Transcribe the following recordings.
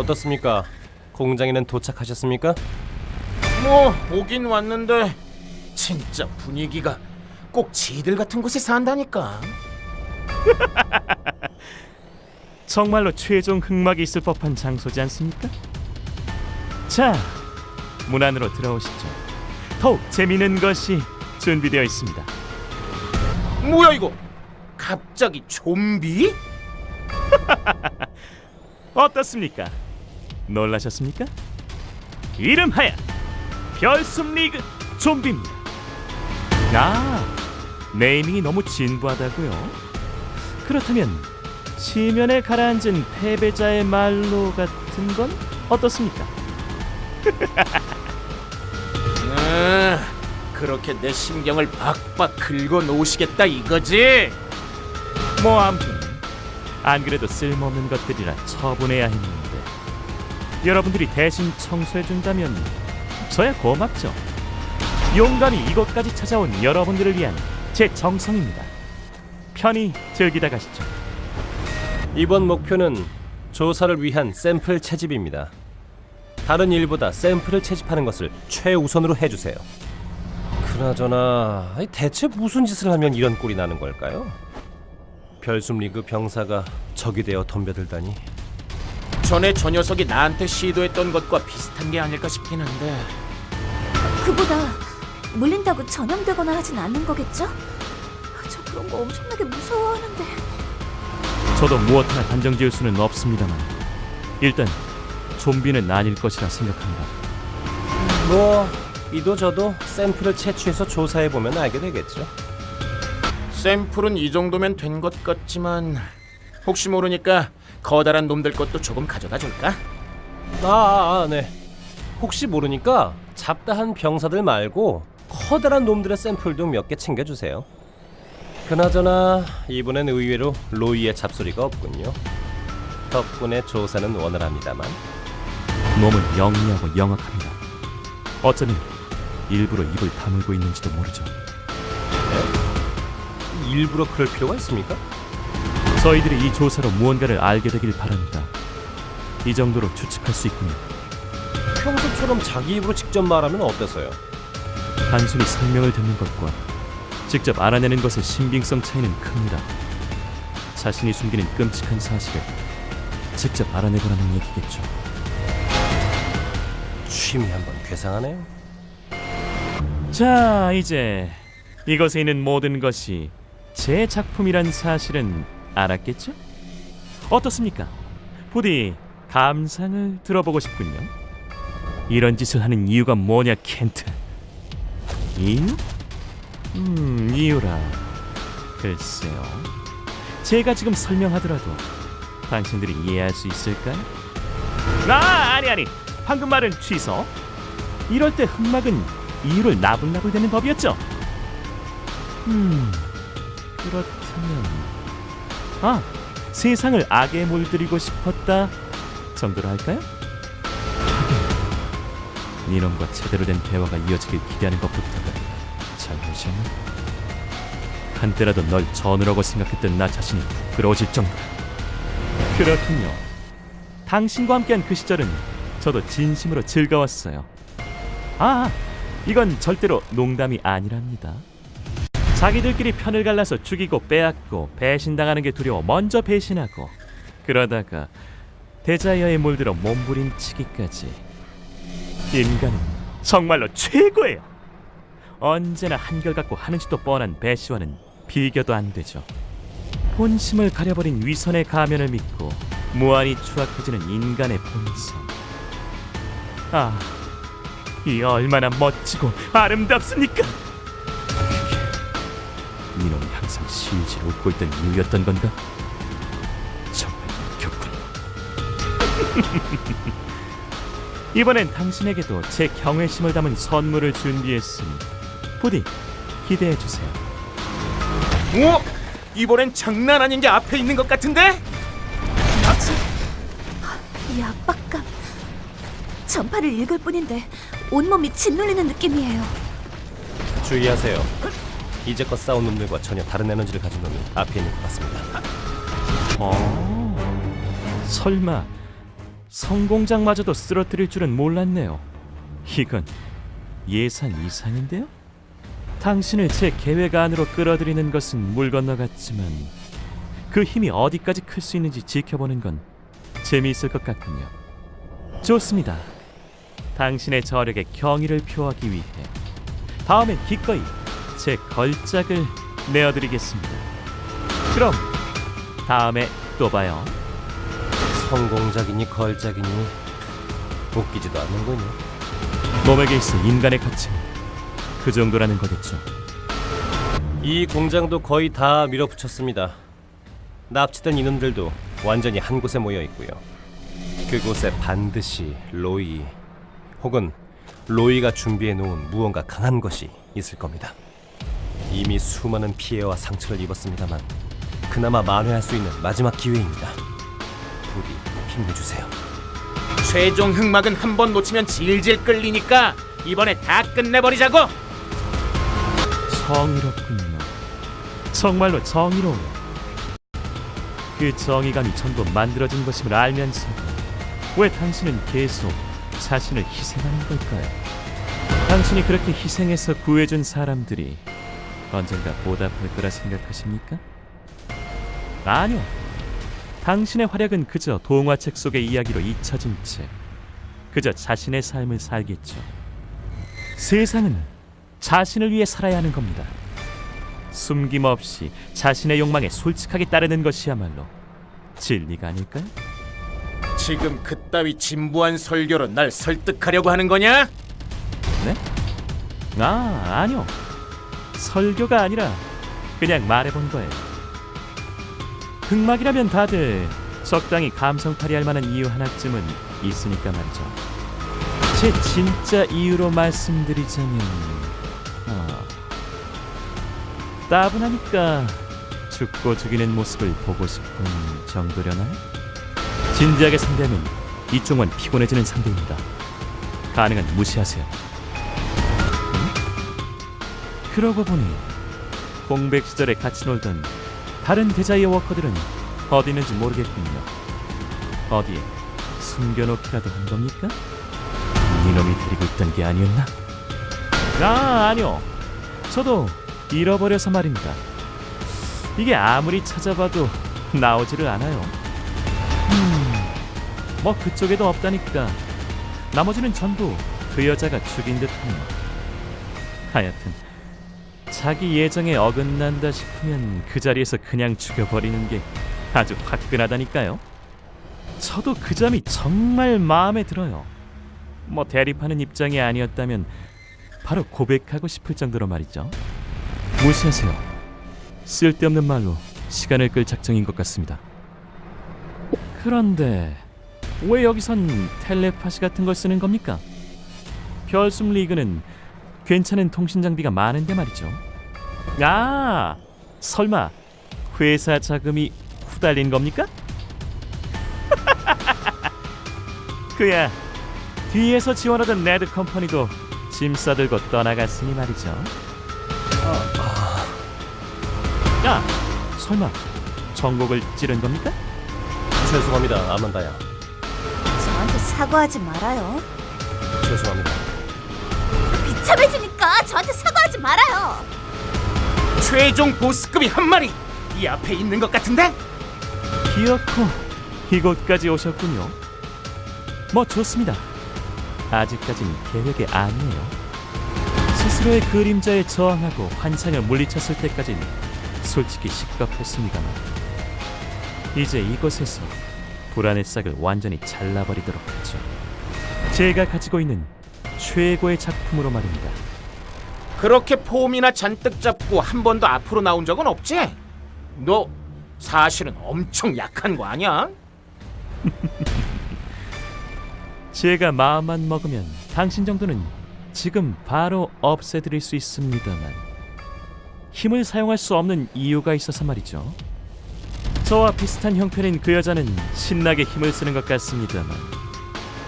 어떻습니까? 공장에는 도착하셨습니까? 뭐 오긴 왔는데 진짜 분위기가 꼭 지들 같은 곳에 산다니까. 정말로 최종 흑막이 있을 법한 장소지 않습니까? 자, 문 안으로 들어오시죠. 더욱 재미있는 것이 준비되어 있습니다. 뭐야 이거? 갑자기 좀비? 어떻습니까? 놀라셨습니까? 이름하여 별숨 리그 좀비입니다. 아, 네이밍이 너무 진부하다고요? 그렇다면 시면에 가라앉은 패배자의 말로 같은 건 어떻습니까? 음, 그렇게 내 신경을 박박 긁어 놓으시겠다 이거지? 뭐 아무튼 안 그래도 쓸모없는 것들이라 처분해야 했는데 여러분들이 대신 청소해 준다면 저야 고맙죠. 용감히 이곳까지 찾아온 여러분들을 위한 제 정성입니다. 편히 즐기다 가시죠. 이번 목표는 조사를 위한 샘플 채집입니다. 다른 일보다 샘플을 채집하는 것을 최우선으로 해주세요. 그나저나 대체 무슨 짓을 하면 이런 꼴이 나는 걸까요? 별숨 리그 병사가 적이 되어 덤벼들다니 전에 저 녀석이 나한테 시도했던 것과 비슷한 게 아닐까 싶긴 한데 그보다 물린다고 전염되거나 하진 않는 거겠죠? 저 그런 거 엄청나게 무서워하는데 저도 무엇 하나 단정 지을 수는 없습니다만 일단 좀비는 아닐 것이라 생각합니다. 뭐 이도 저도 샘플을 채취해서 조사해 보면 알게 되겠죠. 샘플은 이 정도면 된 것 같지만 혹시 모르니까 커다란 놈들 것도 조금 가져다 줄까? 아, 아, 아, 네. 혹시 모르니까 잡다한 병사들 말고 커다란 놈들의 샘플도 몇 개 챙겨주세요. 그나저나 이번엔 의외로 로이의 잡소리가 없군요. 덕분에 조사는 원활합니다만 놈은 영리하고 영악합니다. 어쩌면 일부러 입을 다물고 있는지도 모르죠. 일부러 그럴 필요가 있습니까? 저희들이 이 조사로 무언가를 알게 되길 바랍니다. 이 정도로 추측할 수 있군요. 평소처럼 자기 입으로 직접 말하면 어때서요? 단순히 설명을 듣는 것과 직접 알아내는 것의 신빙성 차이는 큽니다. 자신이 숨기는 끔찍한 사실을 직접 알아내보라는 얘기겠죠. 취미 한번 괴상하네요. 자, 이제 이것에 있는 모든 것이 제 작품이란 사실은 알았겠죠? 어떻습니까? 부디 감상을 들어보고 싶군요. 이런 짓을 하는 이유가 뭐냐, 켄트? 이유? 음, 이유라. 글쎄요. 제가 지금 설명하더라도 당신들이 이해할 수 있을까요? 아, 아니 아니. 방금 말은 취소. 이럴 때 흑막은 이유를 나불나불대는 법이었죠. 음, 그렇다면 아 세상을 악에 물들이고 싶었다 정도로 할까요? 이놈과 제대로 된 대화가 이어지길 기대하는 것부터가 잘못이었나? 한때라도 널 전우라고 생각했던 나 자신이 부끄러워질 정도라. 그렇군요. 당신과 함께한 그 시절은 저도 진심으로 즐거웠어요. 아, 이건 절대로 농담이 아니랍니다. 자기들끼리 편을 갈라서 죽이고 빼앗고 배신당하는 게 두려워 먼저 배신하고 그러다가 대자여에 몰들어 몸부림치기까지 인간은 정말로 최고예요. 언제나 한결같고 하는지도 뻔한 배시와는 비교도 안 되죠. 본심을 가려버린 위선의 가면을 믿고 무한히 추악해지는 인간의 본성. 아, 이 얼마나 멋지고 아름답습니까? 이놈이 항상 실실 웃고 있던 이유였던 건가? 정말 웃겼군. 이번엔 당신에게도 제 경외심을 담은 선물을 준비했으니 부디 기대해 주세요. 오! 이번엔 장난 아닌 게 앞에 있는 것 같은데? 이 압박감 전파를 읽을 뿐인데 온몸이 짓눌리는 느낌이에요 주의하세요. 이제껏 싸운 놈들과 전혀 다른 에너지를 가진 놈이 앞에 있는 것 같습니다. 어, 설마 성공장마저도 쓰러뜨릴 줄은 몰랐네요. 이건 예산 이상인데요? 당신을 제 계획 안으로 끌어들이는 것은 물 건너갔지만 그 힘이 어디까지 클 수 있는지 지켜보는 건 재미있을 것 같군요. 좋습니다. 당신의 저력에 경의를 표하기 위해 다음엔 기꺼이 제 걸작을 내어드리겠습니다. 그럼 다음에 또 봐요. 성공작이니 걸작이니 웃기지도 않는 군요. 몸에게 있어 인간의 가치는 그 정도라는 거겠죠. 이 공장도 거의 다 밀어붙였습니다. 납치된 인원들도 완전히 한 곳에 모여 있고요. 그곳에 반드시 로이 혹은 로이가 준비해 놓은 무언가 강한 것이 있을 겁니다. 이미 수많은 피해와 상처를 입었습니다만 그나마 만회할 수 있는 마지막 기회입니다. 부디 힘내주세요. 최종 흑막은 한 번 놓치면 질질 끌리니까 이번에 다 끝내버리자고. 정의롭군요. 정말로 정의로워요. 그 정의감이 전부 만들어진 것임을 알면서 왜 당신은 계속 자신을 희생하는 걸까요? 당신이 그렇게 희생해서 구해준 사람들이 언젠가 보답할 거라 생각하십니까? 아니요. 당신의 활약은 그저 동화책 속의 이야기로 잊혀진 채 그저 자신의 삶을 살겠죠. 세상은 자신을 위해 살아야 하는 겁니다. 숨김없이 자신의 욕망에 솔직하게 따르는 것이야말로 진리가 아닐까요? 지금 그따위 진부한 설교로 날 설득하려고 하는 거냐? 네? 아, 아니요. 설교가 아니라 그냥 말해본 거예요. 흑막이라면 다들 적당히 감성팔이 할 만한 이유 하나쯤은 있으니까 말이죠. 제 진짜 이유로 말씀드리자면, 아, 따분하니까 죽고 죽이는 모습을 보고 싶은 정도려나요? 진지하게 상대하면 이쪽만 피곤해지는 상대입니다. 가능한 무시하세요. 그러고 보니 공백 시절에 같이 놀던 다른 데자이어 워커들은 어디 있는지 모르겠군요. 어디에 숨겨놓기라도 한 겁니까? 이놈이 데리고 있던 게 아니었나? 아 아니요. 저도 잃어버려서 말입니다. 이게 아무리 찾아봐도 나오지를 않아요. 음, 뭐 그쪽에도 없다니까. 나머지는 전부 그 여자가 죽인 듯하네요. 하여튼 자기 예정에 어긋난다 싶으면 그 자리에서 그냥 죽여버리는 게 아주 화끈하다니까요. 저도 그 점이 정말 마음에 들어요. 뭐 대립하는 입장이 아니었다면 바로 고백하고 싶을 정도로 말이죠. 무시하세요. 쓸데없는 말로 시간을 끌 작정인 것 같습니다. 그런데 왜 여기선 텔레파시 같은 걸 쓰는 겁니까? 별숨 리그는 괜찮은 통신 장비가 많은데 말이죠. 아, 설마 회사 자금이 후달린 겁니까? 그야 뒤에서 지원하던 레드 컴퍼니도 짐 싸들고 떠나갔으니 말이죠. 야, 설마 전곡을 찌른 겁니까? 죄송합니다, 아만다야. 저한테 사과하지 말아요. 죄송합니다. 비참해지니까 저한테 사과하지 말아요. 최종 보스급이 한 마리 이 앞에 있는 것 같은데? 기어코 이곳까지 오셨군요. 뭐 좋습니다. 아직까진 계획이 아니에요. 스스로의 그림자에 저항하고 환상을 물리쳤을 때까진 솔직히 식겁했습니다만 이제 이곳에서 불안의 싹을 완전히 잘라버리도록 하죠. 제가 가지고 있는 최고의 작품으로 말입니다. 그렇게 폼이나 잔뜩 잡고 한 번도 앞으로 나온 적은 없지? 너 사실은 엄청 약한 거 아니야? 제가 마음만 먹으면 당신 정도는 지금 바로 없애드릴 수 있습니다만 힘을 사용할 수 없는 이유가 있어서 말이죠. 저와 비슷한 형편인 그 여자는 신나게 힘을 쓰는 것 같습니다만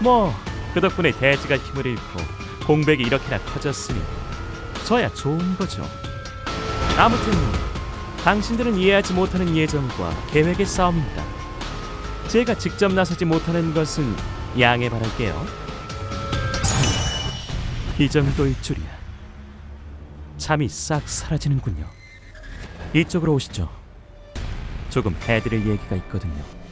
뭐 그 덕분에 대지가 힘을 잃고 공백이 이렇게나 커졌으니 저야 좋은 거죠. 아무튼 당신들은 이해하지 못하는 예정과 계획의 싸움입니다. 제가 직접 나서지 못하는 것은 양해 바랄게요. 이 정도일 줄이야. 잠이 싹 사라지는군요. 이쪽으로 오시죠. 조금 해드릴 얘기가 있거든요.